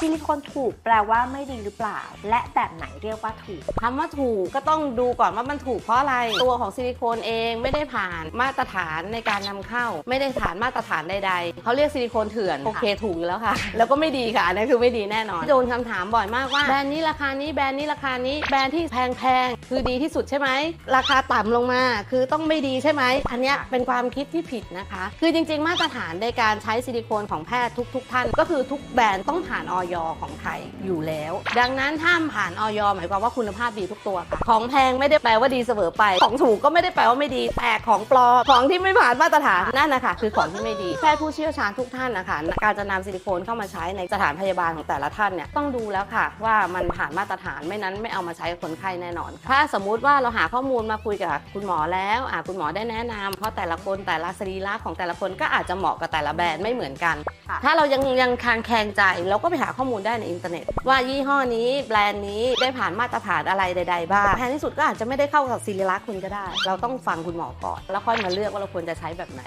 ซิลิโคนถูกแปลว่าไม่ดีหรือเปล่า และแบบไหนเรียกว่าถูก คำว่าถูกก็ต้องดูก่อนว่ามันถูกเพราะอะไร ตัวของซิลิโคนเองไม่ได้ผ่านมาตรฐานในการนำเข้า ไม่ได้ผ่านมาตรฐานใดๆเขาเรียกซิลิโคนเถื่อนโอเคถูกอยู่แล้วค่ะ แล้วก็ไม่ดีค่ะอันนี้คือไม่ดีแน่นอน โดนคำถามบ่อยมากว่าแบรนด์นี้ราคานี้แบรนด์นี้ราคานี้แบรนด์ที่แพงๆคือดีที่สุดใช่ไหมราคาต่ำลงมาคือต้องไม่ดีใช่ไหมอันเนี้ยเป็นความคิดที่ผิดนะคะ คือจริงๆ มาตรฐานในการใช้ซิลิโคนของแพทย์ทุก ๆ ท่าน ก็คือทุกแบรนด์ต้องผ่านออยอยของไทยอยู่แล้ว ดังนั้นถ้าผ่านออยหมายความว่าคุณภาพดีทุกตัวค่ะของแพงไม่ได้แปลว่าดีเสมอไป ของถูกก็ไม่ได้แปลว่าไม่ดีแต่ของปลอมของที่ไม่ผ่านมาตรฐานนั่นนะคะคือของที่ไม่ดีแพทย์ผู้เชี่ยวชาญทุกท่านนะคะการจะนำซิลิโคนเข้ามาใช้ในสถานพยาบาลของแต่ละท่านเนี่ยต้องดูแล้วค่ะ ว่ามันผ่านมาตรฐานไม่นั้นไม่เอามาใช้กับคนไข้แน่นอน ถ้าสมมุติว่าเราหาข้อมูลมาคุยกับคุณหมอแล้วอะคุณหมอได้แนะนำเพราะแต่ละคนแต่ละสรีระของแต่ละคนก็อาจจะเหมาะกับแต่ละแบรนด์ไม่เหมือนกัน ค่ะ ถ้าเรายังยังคางแคลงใจเราก็ไปหาข้อมูลได้ในอินเทอร์เน็ต ว่ายี่ห้อนี้แบรนด์นี้ได้ผ่านมาตรฐานอะไรใด ๆ บ้างแพงที่สุดก็อาจจะไม่ได้เข้ากับศิริลักษณ์คุณก็ได้ เราต้องฟังคุณหมอก่อน แล้วค่อยมาเลือกว่าเราควรจะใช้แบบไหน